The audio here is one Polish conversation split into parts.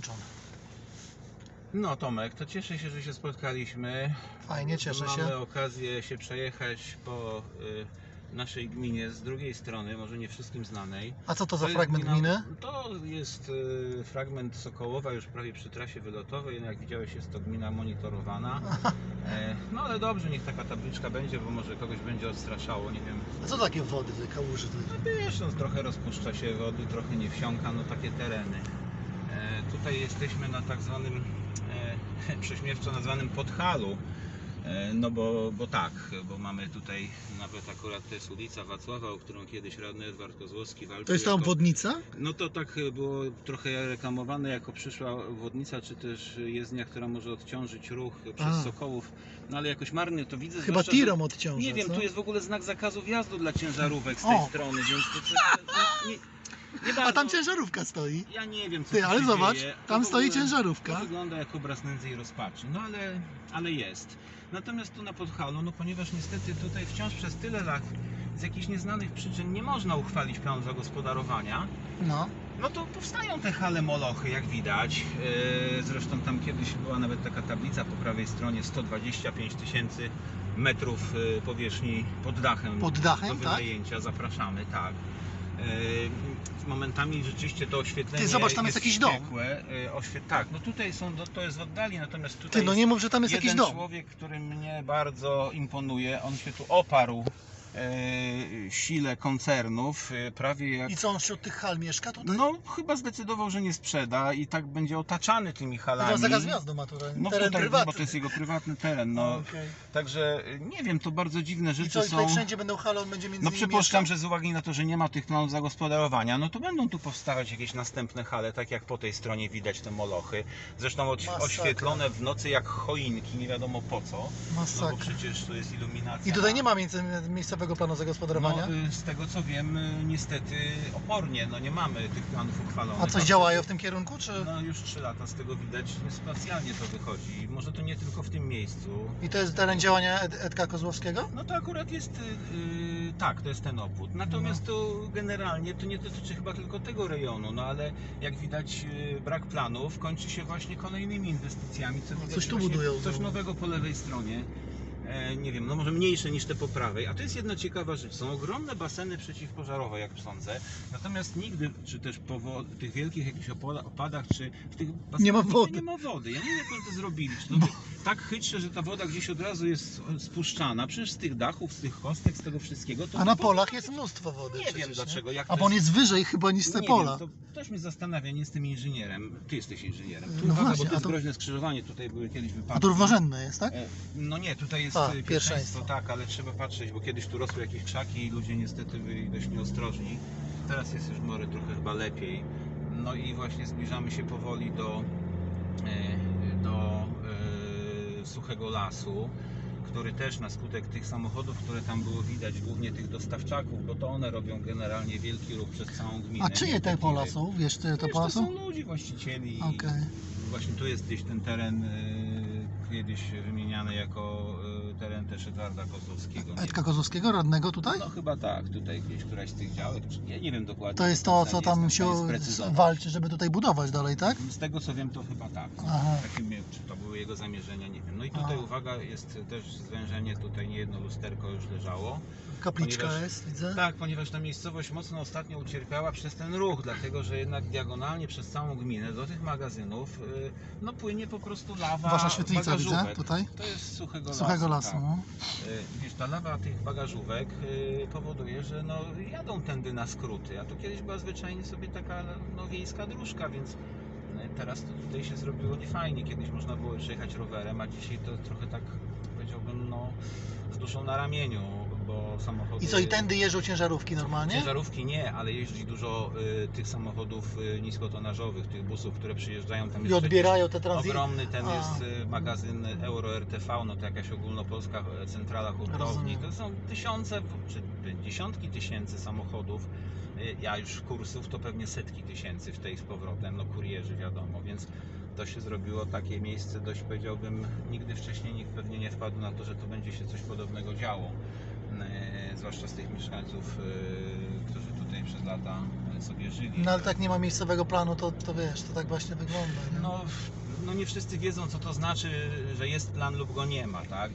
włączony. No Tomek, to cieszę się, że się spotkaliśmy. Fajnie, cieszę Mamy się. okazję się przejechać po y, naszej gminie z drugiej strony, może nie wszystkim znanej. A co to za jest fragment gmina- gminy? To jest y, fragment Sokołowa, już prawie przy trasie wylotowej. No, Jak widziałeś, jest to gmina monitorowana. E, no ale dobrze, niech taka tabliczka będzie, bo może kogoś będzie odstraszało, nie wiem. A co takie wody, te kałuży? To... No wiesz, no, trochę rozpuszcza się wody, trochę nie wsiąka, no takie tereny. Tutaj jesteśmy na tak zwanym, e, prześmiewczo nazwanym podhalu. E, no bo, bo tak, bo mamy tutaj nawet akurat to jest ulica Wacława, o którą kiedyś radny Edward Kozłowski walczył. to jest ta jako- obwodnica? no to tak było trochę reklamowane jako przyszła wodnica, czy też jezdnia, która może odciążyć ruch przez A. Sokołów. No ale jakoś marnie to widzę. Chyba zwłaszcza, że- tirom odciąża, Nie wiem, co? tu jest w ogóle znak zakazu wjazdu dla ciężarówek z tej O. strony, więc to coś, nie, nie bardzo. A tam ciężarówka stoi. Ja nie wiem, co Ty, tu ale się zobacz, dzieje. To tam w stoi ogóle- ciężarówka. To wygląda jak obraz nędzy i rozpaczy, no ale, ale jest. Natomiast tu na Podhalu, no ponieważ niestety tutaj wciąż przez tyle lat z jakichś nieznanych przyczyn nie można uchwalić planu zagospodarowania, No. no to powstają te hale molochy, jak widać. Yy, Zresztą tam kiedyś była nawet taka tablica po prawej stronie 125 tysięcy metrów yy, powierzchni pod dachem. Pod dachem, do tak? wynajęcia, zapraszamy, tak. Momentami rzeczywiście to oświetlenie Ty, zobacz, tam jest jakiś dom. wściekłe. Oświet... Tak, no tutaj są, no to jest w oddali, natomiast tutaj Ty, no nie mów, że tam jest jeden jakiś dom. człowiek, który mnie bardzo imponuje. On się tu oparł sile koncernów, yy, prawie jak I co, on wśród tych hal mieszka tutaj? no, chyba zdecydował, że nie sprzeda i tak będzie otaczany tymi halami. zakaz wjazdu ma tutaj. No Teren tutaj, prywatny. bo to jest jego prywatny teren, no. Okej. Także y, nie wiem, to bardzo dziwne I rzeczy co, i są. tutaj wszędzie będą hale, on będzie między No przypuszczam, mieszkał? że z uwagi na to, że nie ma tych planów zagospodarowania, no to będą tu powstawać jakieś następne hale, tak jak po tej stronie widać te molochy. Zresztą oś- Masakra. oświetlone w nocy jak choinki, nie wiadomo po co. No bo Masakra. przecież to jest iluminacja. I tutaj nie ma między, miejscowego planu zagospodarowania? No, y, z tego co wiem, y, niestety opornie, no nie mamy tych planów uchwalonych. A coś działają w tym kierunku, czy... No już 3 lata z tego widać, specjalnie to wychodzi. Może to nie tylko w tym miejscu. I to jest teren działania Ed Edka Kozłowskiego? No to akurat jest, yy, tak, to jest ten obwód. Natomiast to generalnie to nie dotyczy chyba tylko tego rejonu, no ale jak widać yy, brak planów kończy się właśnie kolejnymi inwestycjami. Co No, widać coś tu budują Coś nowego po lewej stronie. E, nie wiem, no może mniejsze niż te po prawej. A to jest jedna ciekawa rzecz. Są ogromne baseny przeciwpożarowe, jak sądzę. Natomiast nigdy, czy też po tych wielkich jakichś opadach, czy w tych basenach Nie ma wody. nie ma wody. Ja nie wiem, jak oni to zrobili. Czy to tak chytrze, że ta woda gdzieś od razu jest spuszczana. Przecież z tych dachów, z tych kostek, z tego wszystkiego. A na polach jest mnóstwo wody Nie przecież, wiem dlaczego. Jak A bo on jest- wyżej chyba niż te pola. Wiem, to ktoś mnie zastanawia, nie jestem inżynierem. Ty jesteś inżynierem. Tu No uwaga, właśnie, bo to a jest to- groźne skrzyżowanie. Tutaj były kiedyś wypadki. A to równorzędne jest, tak? E, No nie, tutaj jest A, e, pierwszeństwo, tak, ale trzeba patrzeć, bo kiedyś tu rosły jakieś krzaki i ludzie niestety byli dość nieostrożni. Teraz jest już może trochę chyba lepiej. No i właśnie zbliżamy się powoli do, e, do e, suchego lasu, który też na skutek tych samochodów, które tam było widać, głównie tych dostawczaków, bo to one robią generalnie wielki ruch przez całą gminę. A czyje te pola są? Wiesz, te Wiesz, pola to są? są ludzi, właścicieli. Okej. Właśnie tu jest gdzieś ten teren y, kiedyś wymieniany jako y, teren też Edwarda Kozłowskiego. nie? Edka Kozłowskiego, radnego tutaj? No chyba tak, tutaj gdzieś któraś z tych działek, czy- ja nie wiem dokładnie. To jest to, co tam się walczy, żeby tutaj budować dalej, tak? Z tego co wiem to chyba tak. Aha. Takie, mie- czy to były jego zamierzenia, nie wiem. No i tutaj A. uwaga, jest też zwężenie, tutaj nie jedno lusterko już leżało. Kapliczka Ponieważ- jest, widzę. Tak, ponieważ ta miejscowość mocno ostatnio ucierpiała przez ten ruch, dlatego że jednak diagonalnie przez całą gminę do tych magazynów y, no płynie po prostu lawa Wasza świetlica widzę bagażówek. tutaj. To jest suchego, Suchego lasu. No. Y, Wiesz, ta lawa tych bagażówek y, powoduje, że no, jadą tędy na skróty, a to kiedyś była zwyczajnie sobie taka no, wiejska dróżka, więc no, teraz to tutaj się zrobiło niefajnie. Kiedyś można było przejechać rowerem, a dzisiaj to trochę tak powiedziałbym no, z duszą na ramieniu, bo samochody... I co, i tędy jeżdżą ciężarówki normalnie? Ciężarówki nie, ale jeździ dużo y, tych samochodów y, niskotonażowych, tych busów, które przyjeżdżają tam I odbierają te tranzyty. Ogromny ten A. jest y, magazyn Euro RTV, no to jakaś ogólnopolska e, centrala hurtowni. To są tysiące, czy dziesiątki tysięcy samochodów. Y, Ja już kursów to pewnie setki tysięcy w tej z powrotem, no kurierzy wiadomo, więc to się zrobiło takie miejsce dość powiedziałbym, nigdy wcześniej nikt pewnie nie wpadł na to, że tu będzie się coś podobnego działo. E, zwłaszcza z tych mieszkańców, e, którzy tutaj przez lata byśmy sobie żyli. No ale tak nie ma miejscowego planu, to, to wiesz, to tak właśnie wygląda. Nie? No, no nie wszyscy wiedzą, co to znaczy, że jest plan lub go nie ma, tak?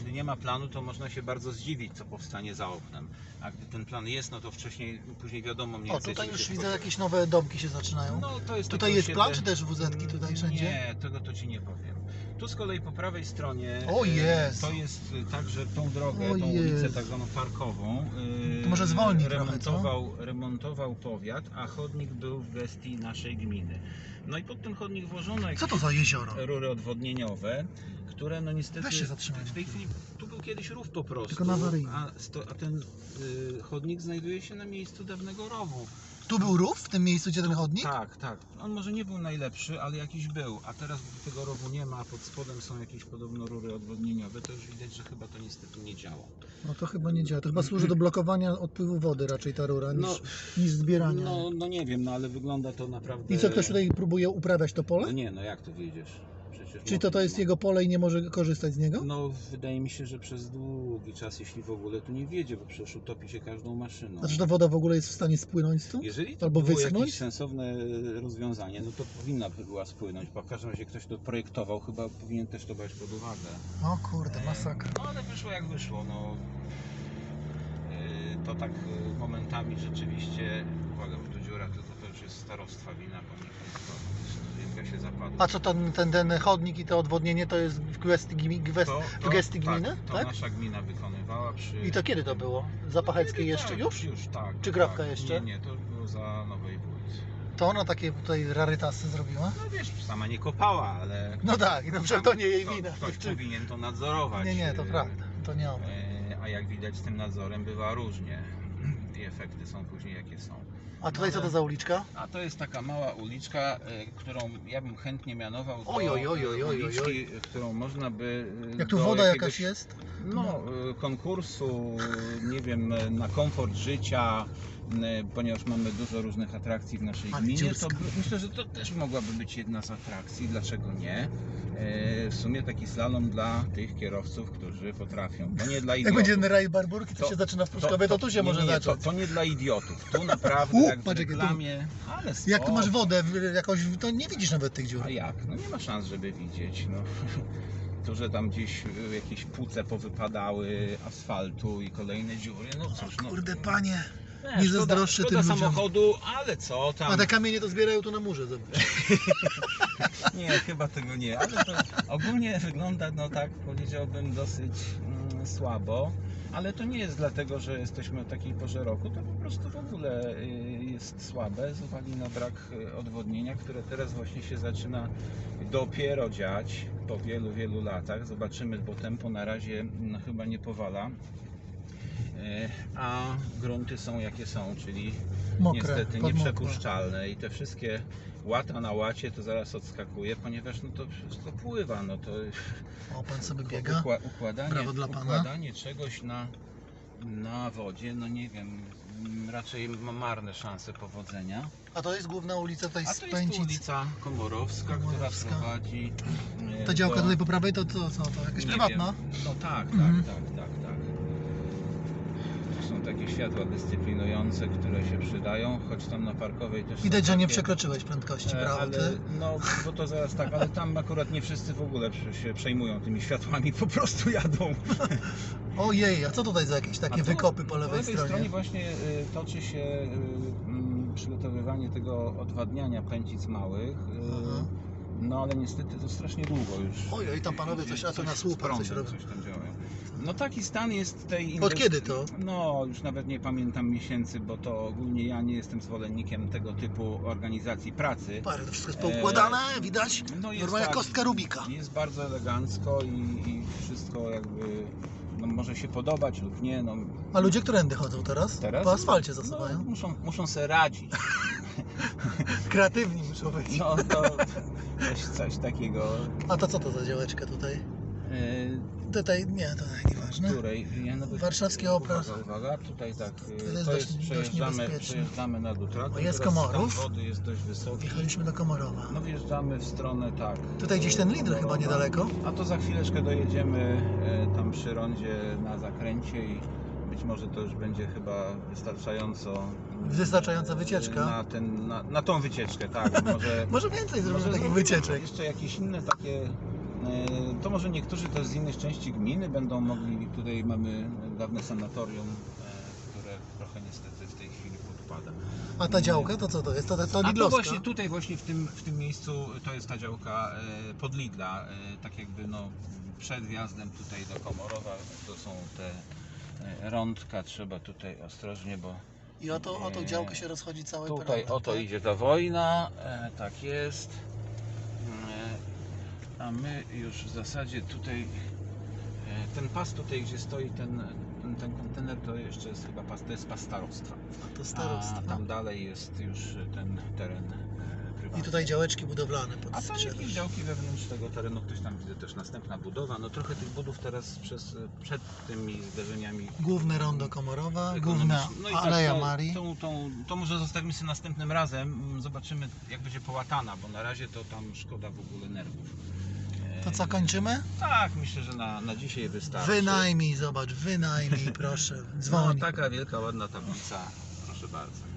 Gdy nie ma planu, to można się bardzo zdziwić, co powstanie za oknem. A gdy ten plan jest, no to wcześniej, później wiadomo mniej o, tutaj już widzę jakieś nowe domki się zaczynają. No, to jest Tutaj jest plan, czy też WZ-ki tutaj wszędzie? Nie, tego to Ci nie powiem. Tu z kolei po prawej stronie O e, Jezu. to jest e, tak, że tą drogę, O tą ulicę Jezu. tak zwaną parkową e, To może zwolnij trochę, remontował, remontował powiat, a chodnik był w gestii naszej gminy. No i pod ten chodnik włożono Co jakieś to za jezioro? rury odwodnieniowe, które no niestety Weź się zatrzymaj. w tej chwili tu był kiedyś rów po prostu, Tylko na a, sto, a ten y, chodnik znajduje się na miejscu dawnego rowu. Tu był rów, w tym miejscu, gdzie ten chodnik? Tak, tak. On może nie był najlepszy, ale jakiś był. A teraz gdy tego rowu nie ma, pod spodem są jakieś podobno rury odwodnieniowe, to już widać, że chyba to niestety nie działa. No to chyba nie działa. To chyba służy do blokowania odpływu wody raczej ta rura, niż, No, niż zbierania. No, no nie wiem, no ale wygląda to naprawdę... I co, ktoś tutaj próbuje uprawiać to No pole? nie, no jak to wyjdziesz? Przecież Czyli to, to jest jego pole i nie może korzystać z niego? No wydaje mi się, że przez długi czas, jeśli w ogóle tu nie wiedzie, bo przecież utopi się każdą maszyną. Znaczy ta woda w ogóle jest w stanie spłynąć tu? Jeżeli to Albo było wyschnąć? jakieś sensowne rozwiązanie, no to powinna by była spłynąć, bo w każdym razie ktoś to projektował, chyba powinien też to brać pod uwagę. O kurde, masakra. No ale wyszło jak wyszło, no. Yy, To tak yy, momentami rzeczywiście, uwaga, bo tu dziura, tylko to już jest starostwa wina, bo nikt się. A co ten, ten, ten chodnik i to odwodnienie to jest w gmi- gwest, To- w to- gestii tak, gminy? To Tak? nasza gmina wykonywała przy... I to kiedy to było? Zapacheckiej Kiedy jeszcze tak, już? Już, tak. Czy tak. Grabka jeszcze? Nie, nie, to było za Nowej Wójc. To ona takie tutaj rarytasy zrobiła? No wiesz, sama nie kopała, ale... No tak, no to nie jej wina. Ktoś powinien to nadzorować. Nie, nie, to yy, prawda. To nie ona. yy, A jak widać z tym nadzorem bywa różnie. I efekty są później jakie są. A tutaj co to za uliczka? A to jest taka mała uliczka, y, którą ja bym chętnie mianował do Oj, oj, oj, oj, oj, oj, uliczki, którą można by... y, Jak tu do woda jakiegoś, jakaś jest? No, y, konkursu, nie wiem, y, na komfort życia, ponieważ mamy dużo różnych atrakcji w naszej Ale gminie, to myślę, że to też mogłaby być jedna z atrakcji, dlaczego nie? Y, W sumie taki slalom dla tych kierowców, którzy potrafią, bo nie dla Jak idiotów. będzie raj Barburki, to, To- się zaczyna w Pruszkowie, to, tu się nie, może nie, zacząć. To, to nie dla idiotów. Tu naprawdę, U, jak w patrz, tu- reklamie, ale Jak tu masz wodę w- jakoś, to nie widzisz nawet tych dziur. A jak? No nie ma szans, żeby widzieć. No. To, że tam gdzieś y, jakieś puce powypadały asfaltu i kolejne dziury, no cóż, no. Kurde panie. Nie, szkoda, zazdroszczę szkoda tym ludziom. samochodu, ale co tam. A te kamienie to zbierają tu na murze, zobacz. Nie, chyba tego nie, ale to ogólnie wygląda, no tak powiedziałbym, dosyć mm, słabo. Ale to nie jest dlatego, że jesteśmy o takiej porze roku, to po prostu w ogóle y, jest słabe z uwagi na brak y, odwodnienia, które teraz właśnie się zaczyna dopiero dziać po wielu, wielu latach. Zobaczymy, bo tempo na razie no, chyba nie powala. Y, A grunty są jakie są, czyli Mokre, niestety nieprzepuszczalne i te wszystkie łata na łacie to zaraz odskakuje, ponieważ no to wszystko pływa, no to O, pan sobie biega. ukła- układanie, Brawo dla pana. układanie czegoś na, na wodzie, no nie wiem, raczej ma marne szanse powodzenia. A to jest główna ulica tutaj A to jest ulica Komorowska, Komorowska. która prowadzi e, Ta działka do- tutaj po prawej to co? To, to jakaś prywatna? Wiem. No tak, tak, Mhm. tak, tak. To takie światła dyscyplinujące, które się przydają, choć tam na parkowej też Widać, że nie przekroczyłeś prędkości, E, brawo ale, no, bo to zaraz tak, ale tam akurat nie wszyscy w ogóle się przejmują tymi światłami, po prostu jadą. Ojej, a co tutaj za jakieś takie tu wykopy po lewej Po lewej stronie? stronie właśnie y, toczy się y, mm, przygotowywanie tego odwadniania pęcic małych. y. No ale niestety to strasznie długo już. Ojej, tam panowie coś- a to na słupach coś robią. Coś tam działają. No taki stan jest tej Od inwestycji. kiedy to? No już nawet nie pamiętam miesięcy, bo to ogólnie ja nie jestem zwolennikiem tego typu organizacji pracy. Parę, to wszystko jest poukładane, widać? No jest Normalna tak. kostka Rubika. Jest bardzo elegancko i, i wszystko jakby no, może się podobać lub nie. No, A ludzie którędy chodzą teraz? teraz Po asfalcie no, zasuwają. muszą, muszą se radzić. Kreatywni muszą być. No to coś, coś takiego. A to co to za działeczka tutaj? Yy, Tutaj, nie, tutaj nieważne. której? Ja nawet, Warszawski obraz. Uwaga, uwaga, tutaj tak. yy, jest to dość- jest, dość przejeżdżamy, niebezpieczne. przejeżdżamy na jest Komorów. wody jest dość wysoki. Jechaliśmy do Komorowa. No wjeżdżamy w stronę tak. Tutaj gdzieś ten Lidl chyba niedaleko. A to za chwileczkę dojedziemy e, tam przy rondzie na zakręcie i być może to już będzie chyba wystarczająco Wystarczająca wycieczka. Na, ten, na, na tą wycieczkę, tak. Może, Może więcej zrobimy takich wycieczek. Jeszcze jakieś inne takie. E, To może niektórzy też z innych części gminy będą mogli. Tutaj mamy dawne sanatorium, e, które trochę niestety w tej chwili podpada. A ta działka to co to jest? To, to, to A to Lidlowska? właśnie tutaj właśnie w tym, w tym miejscu to jest ta działka e, pod Lidla, tak jakby no przed wjazdem tutaj do Komorowa to są te rądka, trzeba tutaj ostrożnie, bo I o to, o tą działkę się rozchodzi cały tutaj peronek, oto tak? idzie ta wojna, tak jest. E, a my już w zasadzie tutaj e, ten pas tutaj gdzie stoi ten, ten, ten kontener to jeszcze jest chyba pas, to jest pas starostwa. A to starostwo. A tam dalej jest już ten teren e, prywatny. I tutaj działeczki budowlane pod A tam jakieś działki wewnątrz tego terenu, ktoś tam widzę też następna budowa. No trochę tych budów teraz przez, przed tymi zdarzeniami Główne rondo Komorowa, główna No i Aleja to, Marii. Tą, tą, to może zostawimy sobie następnym razem. Mm, Zobaczymy jak będzie połatana, bo na razie to tam szkoda w ogóle nerwów. To co, kończymy? Tak, myślę, że na, na dzisiaj wystarczy. Wynajmij, zobacz, wynajmij, proszę. No Dzwoń. taka wielka, ładna tablica. Proszę bardzo.